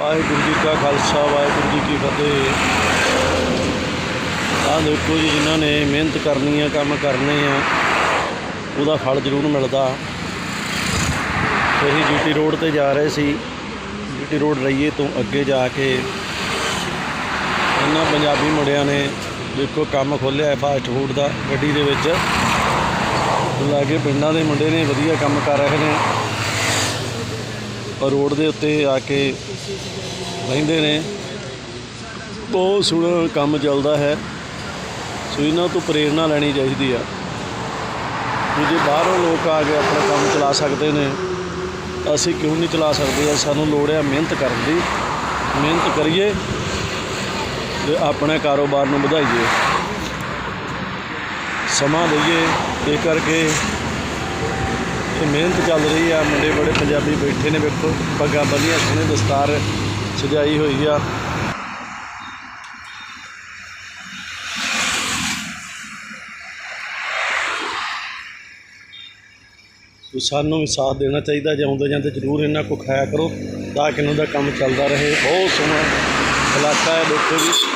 ਵਾਹਿਗੁਰੂ ਜੀ ਕਾ ਖਾਲਸਾ, ਵਾਹਿਗੁਰੂ ਜੀ ਕੀ ਫਤਿਹ। ਆਹ ਦੇਖੋ ਜੀ, ਜਿਨ੍ਹਾਂ ਨੇ ਮਿਹਨਤ ਕਰਨੀ ਆ, ਕੰਮ ਕਰਨੇ ਆ, ਉਹਦਾ ਫਲ ਜ਼ਰੂਰ ਮਿਲਦਾ। ਅਸੀਂ ਜੀਟੀ ਰੋਡ ਤੇ ਜਾ ਰਹੇ ਸੀ। ਜੀਟੀ ਰੋਡ ਰਈਏ ਤੋਂ ਅੱਗੇ ਜਾ ਕੇ, ਇਹਨਾਂ ਪੰਜਾਬੀ ਮੁੰਡਿਆਂ ਨੇ ਦੇਖੋ ਕੰਮ ਖੋਲ੍ਹਿਆ ਹੈ ਫਾਸਟ ਫੂਡ ਦਾ, ਗੱਡੀ ਦੇ ਵਿੱਚ। ਲਾਗੇ ਪਿੰਡਾਂ ਦੇ ਮੁੰਡੇ ਨੇ ਵਧੀਆ ਕੰਮ ਕਰ ਰਹੇ ਨੇ। ਰੋਡ ਦੇ ਉੱਤੇ ਆ ਕੇ ਰਹਿੰਦੇ ਨੇ। ਬਹੁਤ ਸੋਹਣਾ ਕੰਮ ਚੱਲਦਾ ਹੈ। ਸੋ ਇਹਨਾਂ ਤੋਂ ਪ੍ਰੇਰਣਾ ਲੈਣੀ ਚਾਹੀਦੀ ਆ। ਕਿ ਜੇ ਬਾਹਰੋਂ ਲੋਕ ਆ ਕੇ ਆਪਣਾ ਕੰਮ ਚਲਾ ਸਕਦੇ ਨੇ, ਅਸੀਂ ਕਿਉਂ ਨਹੀਂ ਚਲਾ ਸਕਦੇ ਸਾਨੂੰ ਲੋੜ ਆ ਮਿਹਨਤ ਕਰਨ ਦੀ। ਮਿਹਨਤ ਕਰੀਏ ਤੇ ਆਪਣੇ ਕਾਰੋਬਾਰ ਨੂੰ ਵਧਾਈਏ। ਸਮਾਂ ਲਈਏ, ਇਹ ਕਰਕੇ ਇਹ ਮਿਹਨਤ ਚੱਲ ਰਹੀ ਆ, ਮੁੰਡੇ ਬੜੇ ਪੰਜਾਬੀ ਬੈਠੇ ਨੇ ਵੇਖੋ, ਪੱਗਾਂ ਬੰਨੀਆਂ ਸੋਹਣੇ ਦਸਤਾਰ ਸਜਾਈ ਹੋਈ ਆ। ਸਾਨੂੰ ਵੀ ਸਾਥ ਦੇਣਾ ਚਾਹੀਦਾ, ਜੇ ਆਉਂਦੇ ਜਾਂਦੇ ਜ਼ਰੂਰ ਇਹਨਾਂ ਕੋ ਖਾਇਆ ਕਰੋ, ਤਾਂ ਕਿ ਇਹਨਾਂ ਦਾ ਕੰਮ ਚੱਲਦਾ ਰਹੇ। ਬਹੁਤ ਸੋਹਣਾ ਇਲਾਕਾ ਹੈ, ਦੇਖੋ ਜੀ।